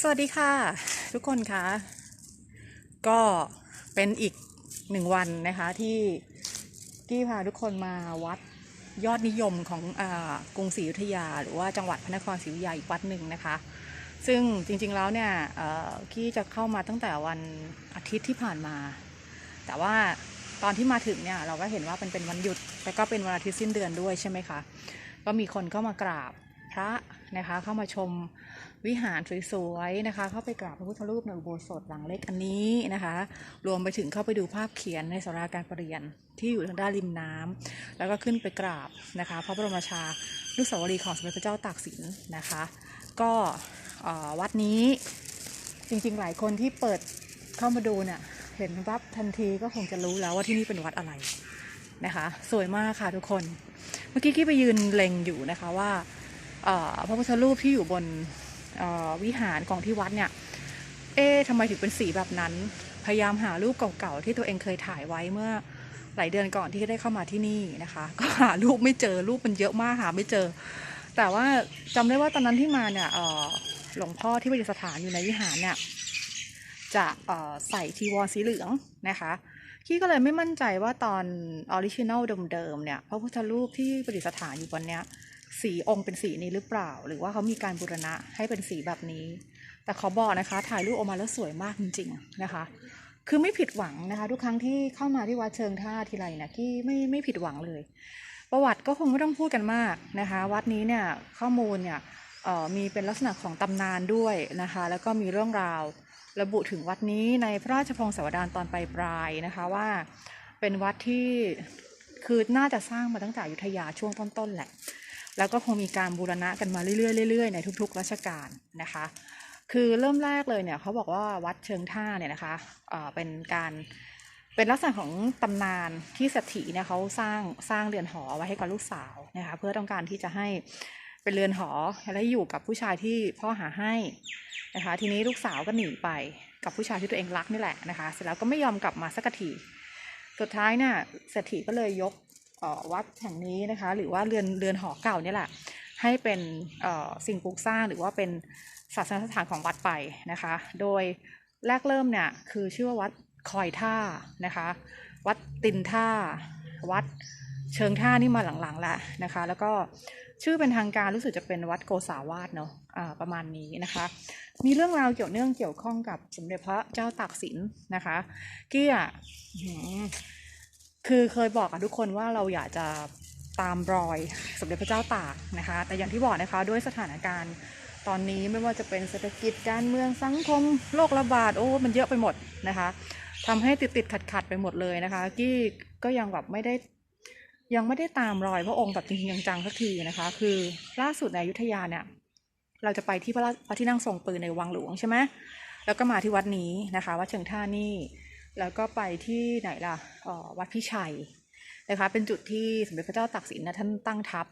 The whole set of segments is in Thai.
สวัสดีค่ะ ทุกคนคะก็เป็นอีกหนึ่งวันนะคะที่กี้พาทุกคนมาวัดยอดนิยมของอากรุงศรีอยุธยา หรือว่าจังหวัดพระนครศรีอยุธยาอีกวัดหนึ่งนะคะ ซึ่งจริงๆแล้วเนี่ยกี้จะเข้ามาตั้งแต่วันอาทิตย์ที่ผ่านมา แต่ว่าตอนที่มาถึงเนี่ยเราก็เห็นว่าเป็นเป็นวันหยุดแล้วก็เป็นวันอาทิตย์สิ้นเดือนด้วยใช่ไหมคะก็มีคนเข้ามากราบ พระนะคะ เข้ามาชมวิหารสวยๆนะคะ เข้าไปกราบพระพุทธรูปในอุโบสถหลังเล็กอันนี้นะคะ รวมไปถึงเข้าไปดูภาพเขียนในสาราการประเรียนที่อยู่ทางด้านริมน้ำแล้วก็ขึ้นไปกราบนะคะ พระบรมราชานุสาวรีของสมเด็จพระเจ้าตากสินนะคะ ก็วัดนี้จริงๆหลายคนที่เปิดเข้ามาดูเนี่ยเห็นวับทันทีก็คงจะรู้แล้วว่าที่นี่เป็นวัดอะไรนะคะ สวยมากค่ะทุกคน เมื่อกี้กี้ไปยืนเล็งอยู่นะคะว่า พระพุทธรูปที่อยู่บนวิหารของที่วัดเนี่ย เอ๊ะทำไมถึงเป็นสีแบบนั้น พยายามหารูปเก่าๆที่ตัวเองเคยถ่ายไว้เมื่อหลายเดือนก่อนที่ได้เข้ามาที่นี่นะคะ ก็หารูปไม่เจอรูปมันเยอะมากหาไม่เจอ แต่ว่าจำได้ว่าตอนนั้นที่มาเนี่ยหลวงพ่อที่ประดิษฐานอยู่ในวิหารเนี่ยจะใส่ทีวรสีเหลืองนะคะพี่ก็เลยไม่มั่นใจว่าตอนออริจินัลเดิมๆเนี่ยพระพุทธรูปที่ประดิษฐานอยู่บนเนี้ย สีองค์เป็นสีนี้หรือเปล่า หรือว่าเขามีการบูรณะให้เป็นสีแบบนี้ แต่ขอบอกนะคะ ถ่ายรูปออกมาแล้วสวยมากจริง ๆ นะคะ คือไม่ผิดหวังนะคะ ทุกครั้งที่เข้ามาที่วัดเชิงท่าทีไรนะที่ไม่ไม่ผิดหวังเลย ประวัติก็คงไม่ต้องพูดกันมากนะคะ วัดนี้เนี่ยข้อมูลเนี่ยมีเป็นลักษณะของตำนานด้วยนะคะ แล้วก็มีเรื่องราวระบุถึงวัดนี้ในพระราชพงศาวดารตอนปลายปลายๆนะคะว่าเป็นวัดที่คือน่าจะสร้างมาตั้งแต่อยุธยาช่วงต้นๆแหละ แล้วก็คงมีการบูรณะกันมาเรื่อยๆเรื่อยๆในทุกๆรัชกาลนะคะ คือเริ่มแรกเลยเนี่ยเขาบอกว่าวัดเชิงท่าเนี่ยนะคะเป็นการเป็นลักษณะของตำนานที่สถีเนี่ยเขาสร้างสร้างเรือนหอไว้ให้กับลูกสาวนะคะเพื่อต้องการที่จะให้เป็นเรือนหอและอยู่กับผู้ชายที่พ่อหาให้นะคะ ทีนี้ลูกสาวก็หนีไปกับผู้ชายที่ตัวเองรักนี่แหละนะคะ เสร็จแล้วก็ไม่ยอมกลับมาสักทีสุดท้ายเนี่ยเศรษฐีก็เลยยก วัดแห่งนี้นะคะ หรือว่าเรือนเรือนหอเก่าเนี่ยแหละให้เป็นสิ่งปลูกสร้างหรือว่าเป็นศาสนสถานของวัดไปนะคะ โดยแรกเริ่มเนี่ยคือชื่อว่าวัดคอยท่านะคะ วัดตินท่า วัดเชิงท่านี่มาหลังๆแล้วนะคะ แล้วก็ชื่อเป็นทางการรู้สึกจะเป็นวัดโกษาวาสเนาะอ่าประมาณนี้นะคะ มีเรื่องราวเกี่ยวเนื่องเกี่ยวข้องกับสมเด็จพระเจ้าตากสินนะคะ เกี้อะอื้อหือ คือเคยบอกกับทุกคนว่าเราอยากจะตามรอยสมเด็จพระเจ้าตากนะคะ แต่อย่างที่บอกนะคะด้วยสถานการณ์ตอนนี้ไม่ว่าจะเป็นเศรษฐกิจการเมืองสังคมโรคระบาดโอ้มันเยอะไปหมดนะคะทำให้ติดติดขัดขัดไปหมดเลยนะคะกี้ก็ยังแบบไม่ได้ยังไม่ได้ตามรอยพระองค์แบบจริงจังๆสักทีนะคะ คือล่าสุดในอยุธยาเนี่ยเราจะไปที่พระพระที่นั่งทรงปืนในวังหลวงใช่ไหมแล้วก็มาที่วัดนี้นะคะวัดเชิงท่านี่ แล้วก็ไปที่ไหนล่ะออวัดพิชัยนะคะเป็นจุดที่สมเด็จพระเจ้าตากสินนะท่านตั้งทัพ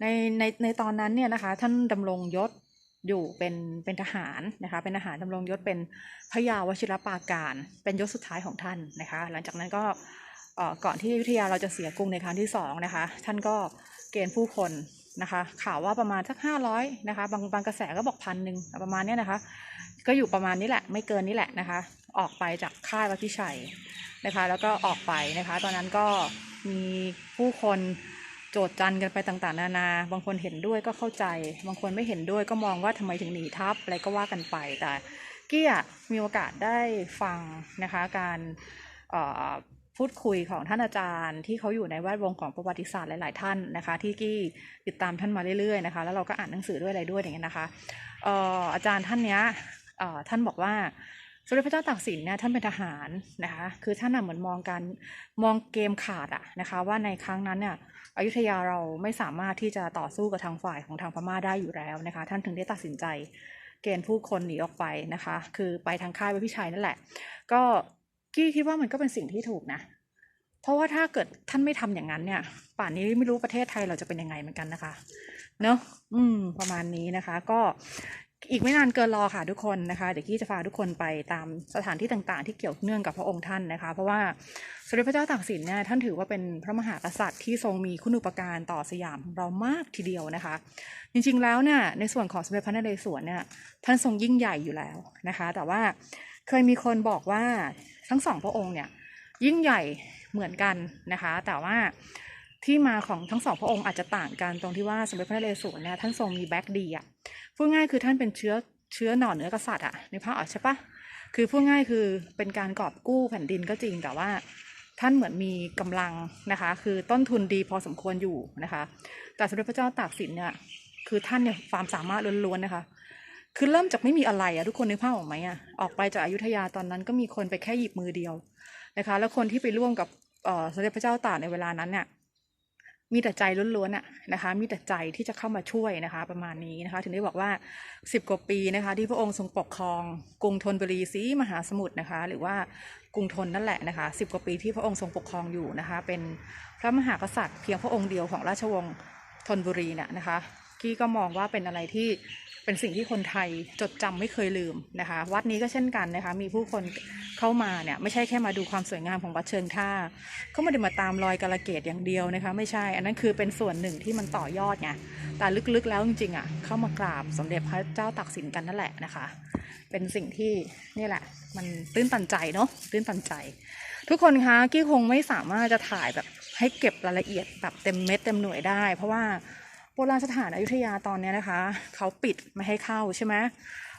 ในในในตอนนั้นเนี่ยนะคะท่านดำรงยศอยู่เป็นเป็นทหารนะคะเป็นทหารดำรงยศเป็นพระยาวชิรปาการ เป็นยศสุดท้ายของท่านนะคะหลังจากนั้นก็ก่อนที่อยุธยาเราจะเสียกรุงในครั้งที่สองนะคะท่านก็เกณฑ์ผู้คนนะคะข่าวว่าประมาณสักห้าร้อยนะคะบางบางกระแสก็บอกพันหนึ่งประมาณเนี้ยนะคะ ก็อยู่ประมาณนี้แหละ ไม่เกินนี้แหละนะคะ ออกไปจากค่ายวัดพิชัยนะคะ แล้วก็ออกไปนะคะ ตอนนั้นก็มีผู้คนโจดจันกันไปต่างๆ นานา บางคนเห็นด้วยก็เข้าใจ บางคนไม่เห็นด้วยก็มองว่าทำไมถึงหนีทัพอะไรก็ว่ากันไป แต่กี้อะมีโอกาสได้ฟังนะคะ การพูดคุยของท่านอาจารย์ ที่เขาอยู่ในแวดวงของประวัติศาสตร์หลายๆท่านนะคะ ที่กี้ติดตามท่านมาเรื่อยๆนะคะ แล้วเราก็อ่านหนังสือด้วยอะไรด้วยอย่างเงี้ยนะคะอออาจารย์ท่านเนี้ย ท่านบอกว่าสมเด็จพระเจ้าตากสินเนี่ยท่านเป็นทหารนะคะคือท่านน่ะเหมือนมองการมองเกมขาดอะนะคะว่าในครั้งนั้นเนี่ยอยุธยาเราไม่สามารถที่จะต่อสู้กับทางฝ่ายของทางพม่าได้อยู่แล้วนะคะ ท่านถึงได้ตัดสินใจเกณฑ์ผู้คนหนีออกไปนะคะ คือไปทางค่ายวัดพิชัยนั่นแหละ ก็กี้คิดว่ามันก็เป็นสิ่งที่ถูกนะ เพราะว่าถ้าเกิดท่านไม่ทำอย่างนั้นเนี่ย ป่านนี้ไม่รู้ประเทศไทยเราจะเป็นยังไงเหมือนกันนะคะ เนอะอืม ประมาณนี้นะคะ ก็ อีกไม่นานเกินรอค่ะทุกคนนะคะเดี๋ยวกี้จะพาทุกคนไปตามสถานที่ต่างๆ ที่เกี่ยวเนื่องกับพระองค์ท่านนะคะ เพราะว่าสมเด็จพระเจ้าตากสินเนี่ยท่านถือว่าเป็นพระมหากษัตริย์ที่ทรงมีคุณูปการต่อสยามเรามากทีเดียวนะคะ จริงๆแล้วเนี่ยในส่วนของสมเด็จพระนเรศวรเนี่ยท่านทรงยิ่งใหญ่อยู่แล้วนะคะ แต่ว่าเคยมีคนบอกว่าทั้งสองพระองค์เนี่ยยิ่งใหญ่เหมือนกันนะคะ แต่ว่าที่มาของทั้งสองพระองค์อาจจะต่างกันตรงที่ว่าสมเด็จพระนเรศวรเนี่ยท่านทรงมีแบ็กดีอะ พูดง่ายคือท่านเป็นเชื้อเชื้อหน่อเนื้อกษัตริย์อะในภาพออกใช่ปะคือพูดง่ายคือเป็นการกอบกู้แผ่นดินก็จริงแต่ว่าท่านเหมือนมีกำลังนะคะ คือต้นทุนดีพอสมควรอยู่นะคะ แต่สมเด็จพระเจ้าตากสินเนี่ยคือท่านเนี่ยความสามารถล้วนๆนะคะ คือเริ่มจากไม่มีอะไรอะทุกคนนึกภาพออกไหมอะออกไปจากอยุธยาตอนนั้นก็มีคนไปแค่หยิบมือเดียวนะคะ แล้วคนที่ไปร่วมกับสมเด็จพระเจ้าตากในเวลานั้นเนี่ย มีแต่ใจล้วนๆอะนะคะ มีแต่ใจที่จะเข้ามาช่วยนะคะ ประมาณนี้นะคะ ถึงได้บอกว่าสิบกว่าปีนะคะ ที่พระองค์ทรงปกครอง กรุงธนบุรีซีมหาสมุทรนะคะ หรือว่ากรุงธนนั่นแหละนะคะสิบกว่าปีที่พระองค์ทรงปกครองอยู่นะคะ เป็นพระมหากษัตริย์เพียงพระองค์เดียวของราชวงศ์ธนบุรีเนี่ยนะคะกี้ก็มองว่าเป็นอะไรที่ เป็นสิ่งที่คนไทยจดจำไม่เคยลืมนะคะ วัดนี้ก็เช่นกันนะคะ มีผู้คนเข้ามาเนี่ยไม่ใช่แค่มาดูความสวยงามของวัดเชิงท่าก็ไม่ได้มาตามรอยกาลเกตอย่างเดียวนะคะ ไม่ใช่ อันนั้นคือเป็นส่วนหนึ่งที่มันต่อยอดไงแต่ลึกๆแล้วจริงๆอะเข้ามากราบสมเด็จพระเจ้าตากสินกันนั่นแหละนะคะ เป็นสิ่งที่นี่แหละ มันตื้นตันใจเนาะตื้นตันใจ ทุกคนคะกี้คงไม่สามารถจะถ่ายแบบให้เก็บรายละเอียดแบบเต็มเม็ดเต็มหน่วยได้ เพราะว่า โบราณสถานอายุธยาตอนนี้นะคะ เขาปิดไม่ให้เข้าใช่ไหม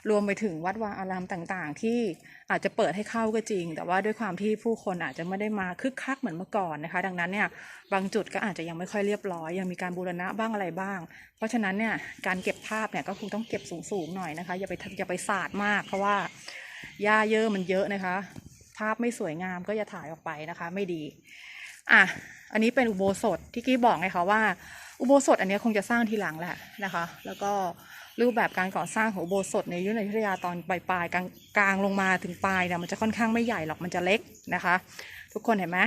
รวมไปถึงวัดวาอารามต่างๆ ที่อาจจะเปิดให้เข้าก็จริง แต่ว่าด้วยความที่ผู้คนอาจจะไม่ได้มาคึกคักเหมือนเมื่อก่อนนะคะ ดังนั้นเนี่ยบางจุดก็อาจจะยังไม่ค่อยเรียบร้อย ยังมีการบูรณะบ้างอะไรบ้าง เพราะฉะนั้นเนี่ยการเก็บภาพเนี่ยก็คงต้องเก็บสูงๆหน่อยนะคะอย่าไปอย่าไปสาดมาก เพราะว่าหญ้าเยอะมันเยอะนะคะ ภาพไม่สวยงามก็อย่าถ่ายออกไปนะคะ ไม่ดีอะอันนี้เป็นอุโบสถที่กี้บอกไงคะว่า อุโบสถอันนี้คงจะสร้างทีหลังแหละนะคะ แล้วก็รูปแบบการก่อสร้างของอุโบสถในยุคในอยุธยาตอนปลายปลายกลางกลางลงมาถึงปลายเนี่ยมันจะค่อนข้างไม่ใหญ่หรอกมันจะเล็กนะคะ ทุกคนเห็นไหม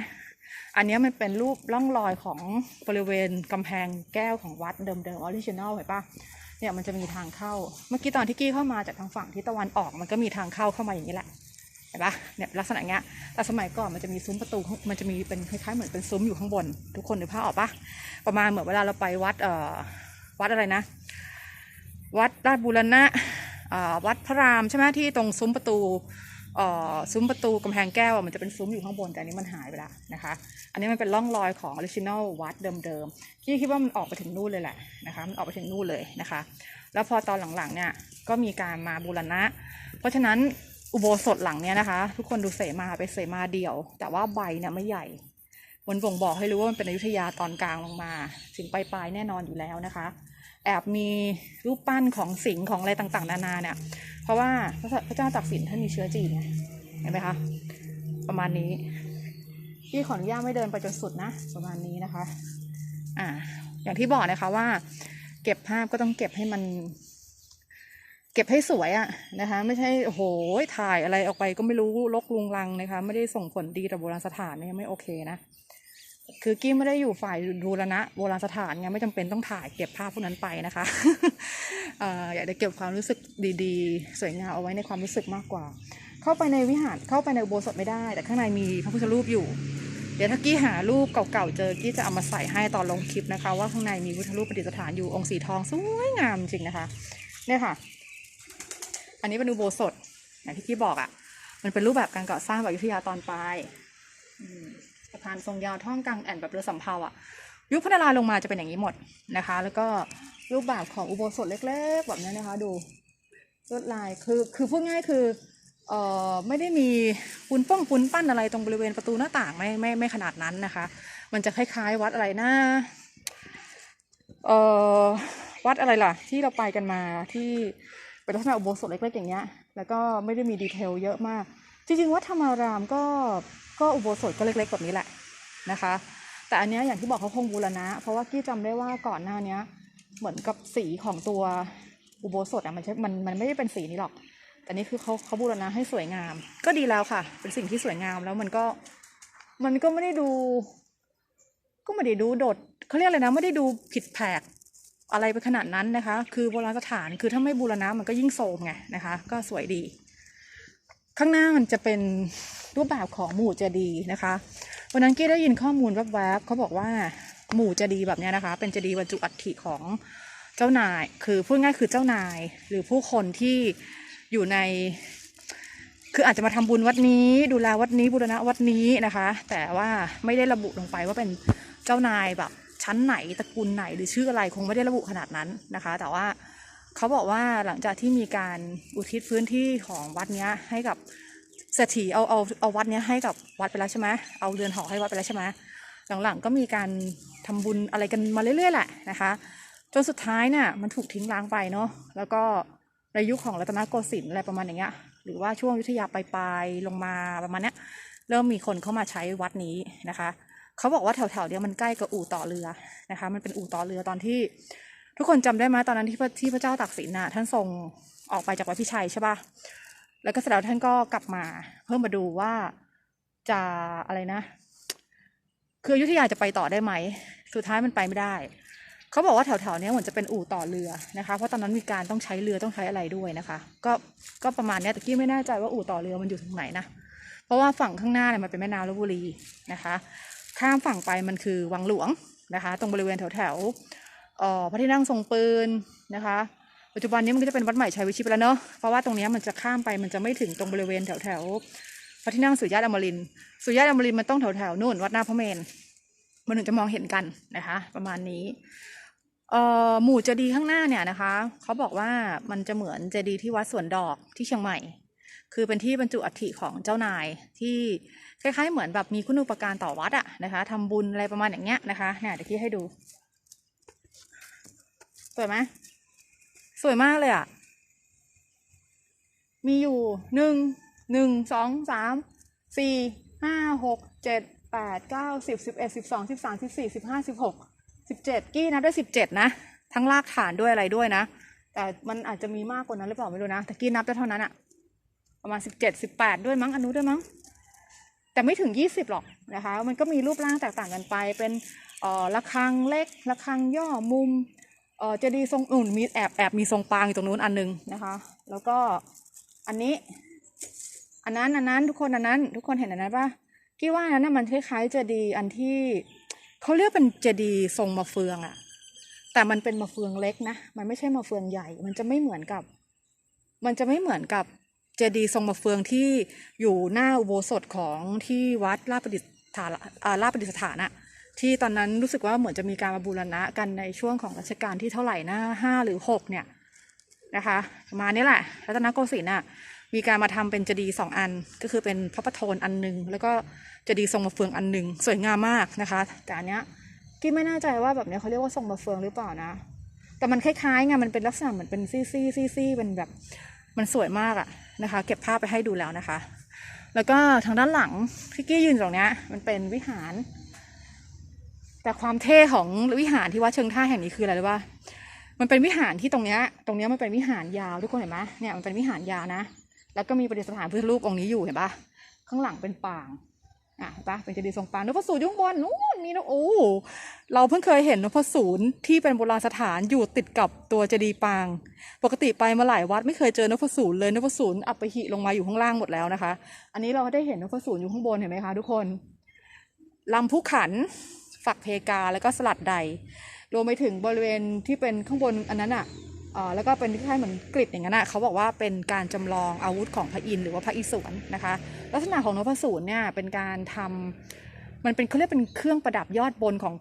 อันนี้มันเป็นรูปร่องรอยของบริเวณกำแพงแก้วของวัดเดิมๆออริจินอลเห็นปะเนี่ยมันจะมีทางเข้า เมื่อกี้ตอนที่กี้เข้ามาจากทางฝั่งที่ตะวันออก มันก็มีทางเข้าเข้ามาอย่างนี้แหละ ห็นปะเนี่ยลักษณะเงี้ยแต่สมัยก่อนมันจะมีซุ้มประตูมันจะมีเป็นคล้ายๆเหมือนเป็นซุ้มอยู่ข้างบน ทุกคนนึกภาพออกปะประมาณเหมือนเวลาเราไปวัดเอ่อวัดอะไรนะ วัดราชบูรณะอ่าวัดพระรามใช่ไหมที่ตรงซุ้มประตูเอ่อซุ้มประตูกำแพงแก้วมันจะเป็นซุ้มอยู่ข้างบนแต่อันนี้มันหายไปแล้วนะคะ อันนี้มันเป็นร่องรอยของออริจินอลวัดเดิมๆที่คิดว่ามันออกไปถึงนู่นเลยแหละนะคะมันออกไปถึงนู่นเลยนะคะ แล้วพอตอนหลังๆเนี่ยก็มีการมาบูรณะ เพราะฉะนั้น อุโบสถหลังเนี้ยนะคะ ทุกคนดูเสมาเป็นเสมาเดี่ยว แต่ว่าใบเนี่ยไม่ใหญ่มันบ่งบอกให้รู้ว่ามันเป็นอยุธยาตอนกลางลงมาถึงปลายๆแน่นอนอยู่แล้วนะคะ แอบมีรูปปั้นของสิงของอะไรต่างๆ นานาเนี่ย เพราะว่าพระเจ้าตากสินท่านมีเชื้อจีนเห็นไหมคะ ประมาณนี้พี่ขออนุญาตไม่เดินไปจนสุดนะประมาณนี้นะคะ อ่า อย่างที่บอกนะคะว่า เก็บภาพก็ต้องเก็บให้มัน เก็บให้สวยอะนะคะ ไม่ใช่โอ้โหถ่ายอะไรออกไปก็ไม่รู้ลกลุงลังนะคะ ไม่ได้ส่งผลดีต่อโบราณสถานเนี่ยไม่โอเคนะคือกี้ไม่ได้อยู่ฝ่ายดูรณะโบราณสถานไงไม่จำเป็นต้องถ่ายเก็บภาพพวกนั้นไปนะคะเอ่ออยากจะเก็บความรู้สึกดีๆ สวยงามเอาไว้ในความรู้สึกมากกว่า เข้าไปในวิหารเข้าไปในอุโบสถไม่ได้ แต่ข้างในมีพระพุทธรูปอยู่ เดี๋ยวถ้ากี้หารูปเก่าๆเจอกี้จะเอามาใส่ให้ตอนลงคลิปนะคะ ว่าข้างในมีพุทธรูปประดิษฐานอยู่องค์สีทองสวยงามจริงนะคะเนี่ยค่ะ อันนี้เป็นอุโบสถอย่างที่กี้บอกอะ่ะ มันเป็นรูปแบบการก่อสร้างแบบยุธยาตอนปลายสะพานทรงยาวท่องกลางแอ่นแบบเรือสำเภาอะ่ะ ยุคพัฒนาลงมาจะเป็นอย่างนี้หมดนะคะ แล้วก็รูปแบบของอุโบสถเล็ก ๆ แบบนี้นะคะ ดูลวดลายคือคือพูดง่ายคือเอ่อไม่ได้มีปูนป้องปูนปั้นอะไรตรงบริเวณประตูหน้าต่างไม่ไม่ไม่ขนาดนั้นนะคะ มันจะคล้ายๆวัดอะไรนะเอ่อวัดอะไรล่ะ ที่เราไปกันมาที่ เป็นลักษณะอุโบสถเล็กๆอย่างเงี้ยแล้วก็ไม่ได้มีดีเทลเยอะมาก จริงๆวัดธรรมารามก็ก็อุโบสถก็เล็กๆแบบนี้แหละนะคะ แต่อันเนี้ยอย่างที่บอกเขาคงบูรณะ เพราะว่ากี้จำได้ว่าก่อนหน้าเนี้ยเหมือนกับสีของตัวอุโบสถอะมันใช่มันมันไม่ได้เป็นสีนี้หรอก แต่นี่คือเขาเขาบูรณะให้สวยงาม ก็ดีแล้วค่ะ เป็นสิ่งที่สวยงามแล้วมันก็มันก็ไม่ได้ดู ก็ไม่ได้ดูโดดเขาเรียกอะไรนะไม่ได้ดูผิดแผก อะไรไปขนาดนั้นนะคะ คือโบราณสถานคือถ้าไม่บูรณะมันก็ยิ่งโทรมไงนะคะ ก็สวยดี ข้างหน้ามันจะเป็นรูปแบบของหมู่เจดีย์นะคะวันนั้นกี้ได้ยินข้อมูลแวบๆเขาบอกว่าหมู่เจดีย์แบบเนี้ยนะคะ เป็นเจดีย์บรรจุอัฐิของเจ้านาย คือพูดง่ายคือเจ้านาย หรือผู้คนที่อยู่ใน คืออาจจะมาทำบุญวัดนี้ ดูแลวัดนี้บูรณะวัดนี้นะคะ แต่ว่าไม่ได้ระบุลงไปว่าเป็นเจ้านายแบบ ชั้นไหนตระกูลไหนหรือชื่ออะไรคงไม่ได้ระบุขนาดนั้นนะคะ แต่ว่าเขาบอกว่าหลังจากที่มีการอุทิศพื้นที่ของวัดเนี้ยให้กับเศรษฐีเอาเอาเอาวัดเนี้ยให้กับวัดไปแล้วใช่ไหมเอาเรือนหอให้วัดไปแล้วใช่ไหมหลังๆก็มีการทำบุญอะไรกันมาเรื่อยๆแหละนะคะจนสุดท้ายเนี่ย มันถูกทิ้งร้างไปเนาะแล้วก็ในยุคของรัตนโกสินทร์อะไรประมาณอย่างเงี้ยหรือว่าช่วงยุทธยาปลายๆลงมาประมาณเนี้ยเริ่มมีคนเข้ามาใช้วัดนี้นะคะ เขาบอกว่าแถวๆเนี้ยมันใกล้กับอู่ต่อเรือนะคะ มันเป็นอู่ต่อเรือตอนที่ ทุกคนจำได้ไหมตอนนั้นที่พระที่พระเจ้าตากสินน่ะท่านทรงออกไปจากวัดพิชัยใช่ปะแล้วก็เสร็จแล้วท่านก็กลับมา เพื่อมาดูว่าจะอะไรนะ คืออยุธยาจะไปต่อได้ไหม สุดท้ายมันไปไม่ได้ เขาบอกว่าแถวๆเนี้ยเหมือนจะเป็นอู่ต่อเรือนะคะ เพราะตอนนั้นมีการต้องใช้เรือต้องใช้อะไรด้วยนะคะ ก็ก็ประมาณเนี้ยแต่กี้ไม่แน่ใจว่าอู่ต่อเรือมันอยู่ตรงไหนนะ เพราะว่าฝั่งข้างหน้าเนี่ยมันเป็นแม่น้ำลบบุรีนะคะ ข้ามฝั่งไปมันคือวังหลวงนะคะ ตรงบริเวณแถวแถวพระที่นั่งทรงปืนนะคะ ปัจจุบันนี้มันก็จะเป็นวัดใหม่ชัยวิชิตแล้วเนอะเพราะว่าตรงนี้มันจะข้ามไปมันจะไม่ถึงตรงบริเวณแถวแถวพระที่นั่งสุริยะอมรินสุริยะอมรินมันต้องแถวแถวนู่นวัดหน้าพระเมรุมันถึงจะมองเห็นกันนะคะ ประมาณนี้เอ่อหมู่เจดีย์ข้างหน้าเนี่ยนะคะเขาบอกว่ามันจะเหมือนเจดีย์ที่วัดสวนดอกที่เชียงใหม่ คือเป็นที่บรรจุอัฐิของเจ้านายที่ คล้ายๆเหมือนแบบมีคุณูปการต่อวัดอะนะคะทำบุญอะไรประมาณอย่างเงี้ยนะคะเนี่ยเดี๋ยวพี่ให้ดู สวยไหมสวยมากเลยอะมีอยู่หนึ่งหนึ่งสองสามสี่ห้าหกเจ็ดแปดเก้าสิบสิบเอ็ดสิบสองสิบสามสิบสี่สิบห้าสิบหกสิบเจ็ดกี้นับได้สิบเจ็ดนะ ทั้งรากฐานด้วยอะไรด้วยนะ แต่มันอาจจะมีมากกว่านั้นหรือเปล่าไม่รู้นะแต่กี้นับได้เท่านั้นอะประมาณสิบเจ็ดสิบแปดด้วยมั้งอนุด้วยมั้ง แต่ไม่ถึงยี่สิบหรอกนะคะ มันก็มีรูปร่างแตกต่างกันไป เป็นออระฆังเล็กระฆังย่อมุมเจดีย์ทรงอุ่นมีแอบแอบมีทรงปางอยู่ตรงนู้นอันหนึงนะคะ แล้วก็อันนี้ อันนั้นอันนั้นทุกคนอันนั้น ทุกคนเห็นอันนั้นปะกี้ว่าอันนั้นมันคล้ายๆเจดีย์อันที่เขาเรียกเป็นเจดีย์ทรงมะเฟืองอะแต่มันเป็นมะเฟืองเล็กนะ มันไม่ใช่มะเฟืองใหญ่ มันจะไม่เหมือนกับ มันจะไม่เหมือนกับ เจดีย์ทรงมะเฟืองที่อยู่หน้าอุโบสถของที่วัดลาดประดิษฐานาลาดประดิษฐานอะที่ตอนนั้นรู้สึกว่าเหมือนจะมีการมาบูรณะกันในช่วงของรัชกาลที่เท่าไหร่นะห้าหรือหกเนี่ยนะคะประมาณนี้แหละรัตนโกสินทร์อะมีการมาทำเป็นเจดีย์สองอัน ก็คือเป็นพระประโทนอันหนึ่งแล้วก็เจดีย์ทรงมะเฟืองอันหนึ่งสวยงามมากนะคะ แต่อันเนี้ยกี้ไม่แน่ใจว่าแบบเนี้ยเขาเรียกว่าทรงมะเฟืองหรือเปล่านะ แต่มันคล้ายๆไงมันเป็นลักษณะเหมือนเป็นซี่ซี่ซี่ซี่เป็นแบบ มันสวยมากอะนะคะ เก็บภาพไปให้ดูแล้วนะคะ แล้วก็ทางด้านหลังที่กี้ยืนตรงเนี้ยมันเป็นวิหาร แต่ความเท่ของวิหารที่วัดเชิงท่าแห่งนี้คืออะไรรู้ป่ะมันเป็นวิหารที่ตรงเนี้ย ตรงเนี้ยมันเป็นวิหารยาวทุกคนเห็นไหมเนี่ยมันเป็นวิหารยาวนะ แล้วก็มีประดิษฐานพุทธรูปองค์นี้อยู่เห็นปะข้างหลังเป็นปาง อะเห็นปะเป็นเจดีย์ทรงปางนพสูรยุ่ข้งบนนู้นมีนกโอ้เราเพิ่งเคยเห็นนพสูรที่เป็นโบราณสถานอยู่ติดกับตัวเจดีย์ปาง ปกติไปมาหลายวัดไม่เคยเจอนพสูรเลยนพสูรอัปหิลงมาอยู่ข้างล่างหมดแล้วนะคะ อันนี้เราได้เห็นนพสูรอยู่ข้างบนเห็นไหมคะทุกคนลำผู้ขัน ฝักเพกาแล้วก็สลัดใดรวมไปถึงบริเวณที่เป็นข้างบนอันนั้นอะเอ่อ แล้วก็เป็นคล้ายเหมือนกริดอย่างนั้นอะเขาบอกว่าเป็นการจำลองอาวุธของพระอินทร์หรือว่าพระอิศวรนะคะ ลักษณะของนพสูรเนี่ยเป็นการทำมันเป็นเขาเรียกเป็นเครื่องประดับยอดบนของ